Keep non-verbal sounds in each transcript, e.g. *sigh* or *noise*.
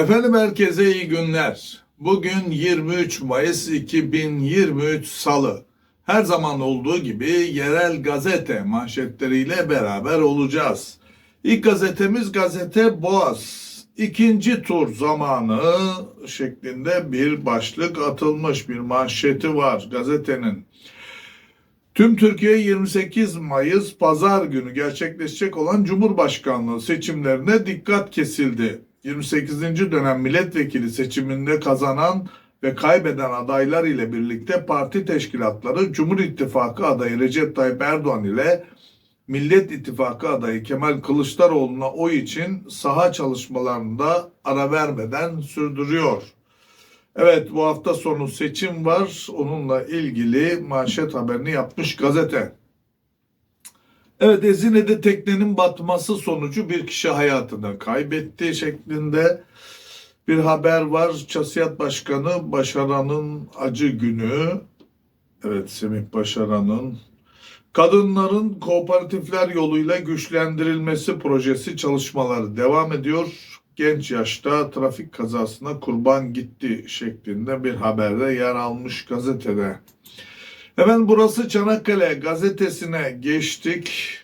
Efendim herkese iyi günler. Bugün 23 Mayıs 2023 Salı. Her zaman olduğu gibi yerel gazete manşetleriyle beraber olacağız. İlk gazetemiz gazete Boğaz. İkinci tur zamanı şeklinde bir başlık atılmış bir manşeti var gazetenin. Tüm Türkiye 28 Mayıs Pazar günü gerçekleşecek olan Cumhurbaşkanlığı seçimlerine dikkat kesildi. 28. dönem milletvekili seçiminde kazanan ve kaybeden adaylar ile birlikte parti teşkilatları Cumhur İttifakı adayı Recep Tayyip Erdoğan ile Millet İttifakı adayı Kemal Kılıçdaroğlu'na oy için saha çalışmalarında ara vermeden sürdürüyor. Evet bu hafta sonu seçim var. Onunla ilgili manşet haberini yapmış gazete. Evet Ezine'de teknenin batması sonucu bir kişi hayatını kaybetti şeklinde bir haber var. Çasiyat Başkanı Başaran'ın acı günü. Evet Semih Başaran'ın Kadınların kooperatifler yoluyla güçlendirilmesi projesi çalışmaları devam ediyor. Genç yaşta trafik kazasına kurban gitti şeklinde bir haberde yer almış gazetede. Hemen burası Çanakkale gazetesine geçtik.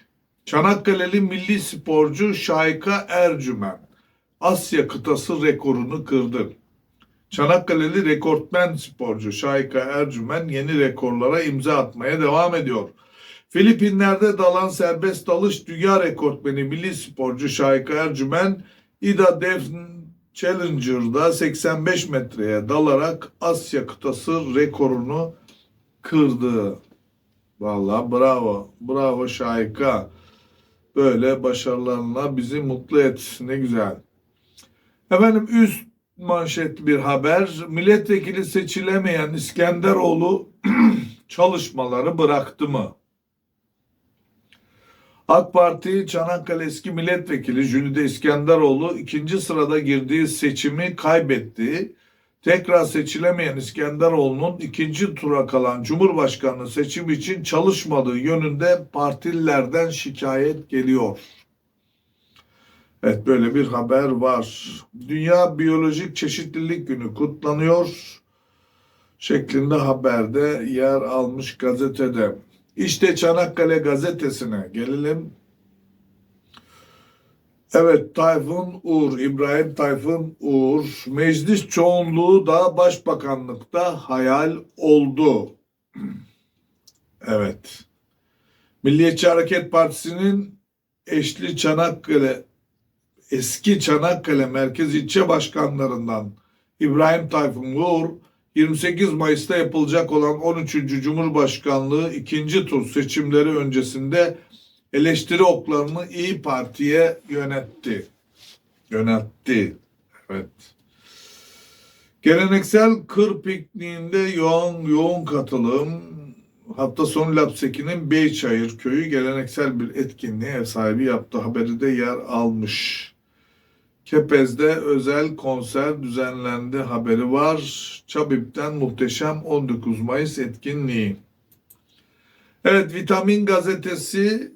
Çanakkale'li milli sporcu Şayka Ercümen Asya kıtası rekorunu kırdı. Çanakkale'li rekortmen sporcu Şayka Ercümen yeni rekorlara imza atmaya devam ediyor. Filipinler'de dalan serbest dalış dünya rekortmeni milli sporcu Şayka Ercümen İDA Def Challenger'da 85 metreye dalarak Asya kıtası rekorunu kırdı. Vallahi bravo. Bravo Şayka. Böyle başarılarına bizi mutlu et. Ne güzel. Efendim üst manşet bir haber. Milletvekili seçilemeyen İskenderoğlu *clears throat* çalışmaları bıraktı mı? AK Parti Çanakkale eski milletvekili Jülide İskenderoğlu ikinci sırada girdiği seçimi kaybetti. Tekrar seçilemeyen İskenderoğlu'nun ikinci tura kalan Cumhurbaşkanlığı seçimi için çalışmadığı yönünde partililerden şikayet geliyor. Evet böyle bir haber var. Dünya Biyolojik Çeşitlilik Günü kutlanıyor şeklinde haberde yer almış gazetede. İşte Çanakkale gazetesine gelelim. Evet Tayfun Uğur, İbrahim Tayfun Uğur, meclis çoğunluğu da başbakanlıkta hayal oldu. Evet. Milliyetçi Hareket Partisi'nin eşli Çanakkale, eski Çanakkale Merkez İlçe Başkanlarından İbrahim Tayfun Uğur, 28 Mayıs'ta yapılacak olan 13. Cumhurbaşkanlığı ikinci tur seçimleri öncesinde eleştiri oklarını İyi Parti'ye yönetti. Yönetti. Evet. Geleneksel kır pikniğinde yoğun yoğun katılım. Hafta sonu Lapseki'nin Beyçayır köyü geleneksel bir etkinliğe ev sahibi yaptı. Haberi de yer almış. Kepez'de özel konser düzenlendi haberi var. Çabip'ten muhteşem 19 Mayıs etkinliği. Evet Vitamin Gazetesi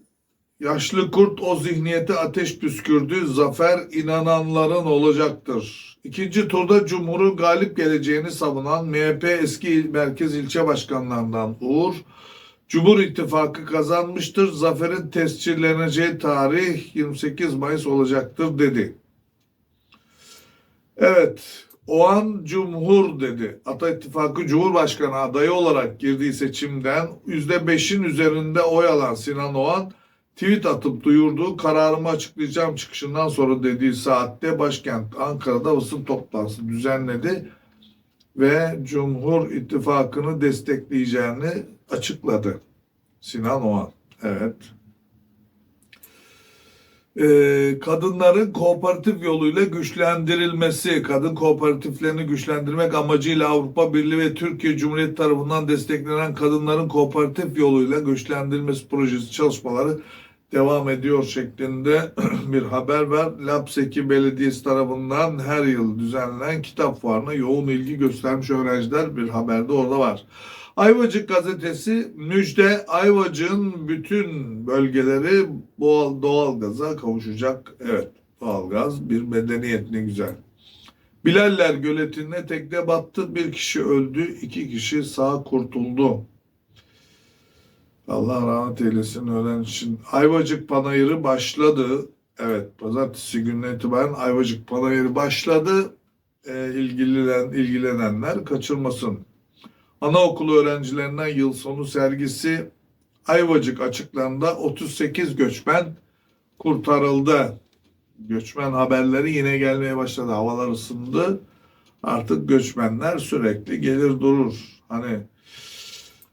Yaşlı Kurt o zihniyete ateş püskürdü. Zafer inananların olacaktır. İkinci turda Cumhur'un galip geleceğini savunan MHP eski merkez ilçe başkanlarından Uğur, Cumhur İttifakı kazanmıştır. Zaferin tescilleneceği tarih 28 Mayıs olacaktır dedi. Evet, o an Cumhur dedi. Ata İttifakı Cumhurbaşkanı adayı olarak girdiği seçimden %5'in üzerinde oy alan Sinan Oğan tweet atıp duyurduğu kararımı açıklayacağım çıkışından sonra dediği saatte başkent Ankara'da basın toplantısı düzenledi ve Cumhur İttifakı'nı destekleyeceğini açıkladı. Sinan Oğan. Evet. Ee, kadınların kooperatif yoluyla güçlendirilmesi, kadın kooperatiflerini güçlendirmek amacıyla Avrupa Birliği ve Türkiye Cumhuriyeti tarafından desteklenen kadınların kooperatif yoluyla güçlendirilmesi projesi çalışmaları devam ediyor şeklinde *clears throat* bir haber var. Lapseki Belediyesi tarafından her yıl düzenlenen kitap fuarına yoğun ilgi göstermiş öğrenciler bir haberde orada var. Ayvacık gazetesi müjde Ayvacık'ın bütün bölgeleri doğal, doğalgaza kavuşacak. Evet doğalgaz bir medeniyet ne güzel. Bilaller göletine tekne battı. Bir kişi öldü. iki kişi sağ kurtuldu. Allah rahmet eylesin ölen için. Ayvacık Panayırı başladı. Evet pazartesi gününe itibaren Ayvacık Panayırı başladı. Ee, ilgilenen, ilgilenenler kaçırmasın. Anaokulu öğrencilerinden yıl sonu sergisi Ayvacık açıklarında 38 göçmen kurtarıldı. Göçmen haberleri yine gelmeye başladı. Havalar ısındı. Artık göçmenler sürekli gelir durur. Hani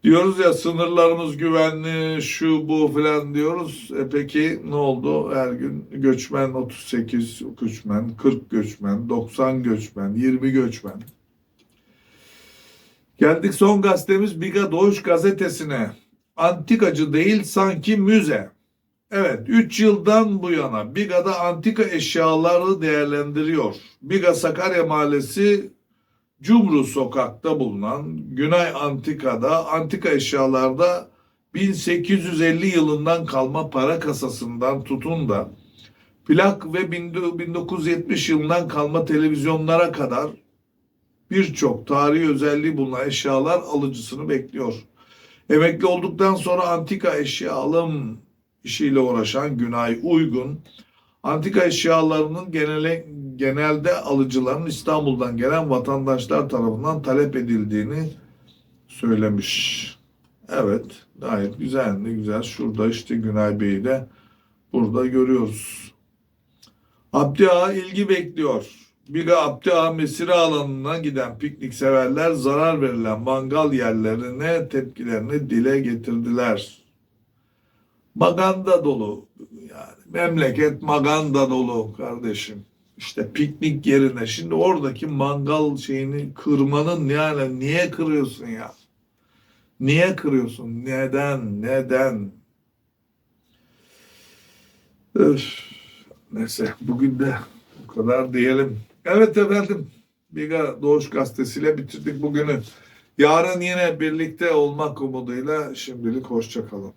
diyoruz ya sınırlarımız güvenli, şu bu filan diyoruz. E peki ne oldu? Her gün göçmen 38 göçmen, 40 göçmen, 90 göçmen, 20 göçmen. Geldik son gazetemiz Biga Doğuş gazetesine. Antikacı değil sanki müze. Evet 3 yıldan bu yana Biga'da antika eşyaları değerlendiriyor. Biga Sakarya Mahallesi Cumru Sokak'ta bulunan Günay Antika'da antika eşyalarda 1850 yılından kalma para kasasından tutun da plak ve 1970 yılından kalma televizyonlara kadar birçok tarihi özelliği bulunan eşyalar alıcısını bekliyor. Emekli olduktan sonra antika eşya alım işiyle uğraşan Günay Uygun, antika eşyalarının genele, genelde alıcıların İstanbul'dan gelen vatandaşlar tarafından talep edildiğini söylemiş. Evet, gayet güzel, ne güzel. Şurada işte Günay Bey'i de burada görüyoruz. Abdi Ağa ilgi bekliyor. Biga Abdi Ağa mesire alanına giden piknik severler zarar verilen mangal yerlerine tepkilerini dile getirdiler. Maganda dolu yani memleket maganda dolu kardeşim. İşte piknik yerine şimdi oradaki mangal şeyini kırmanın yani niye kırıyorsun ya? Niye kırıyorsun? Neden? Neden? Öf. Neyse bugün de bu kadar diyelim. Evet efendim. Biga Doğuş Gazetesi'yle bitirdik bugünü. Yarın yine birlikte olmak umuduyla şimdilik hoşça kalın.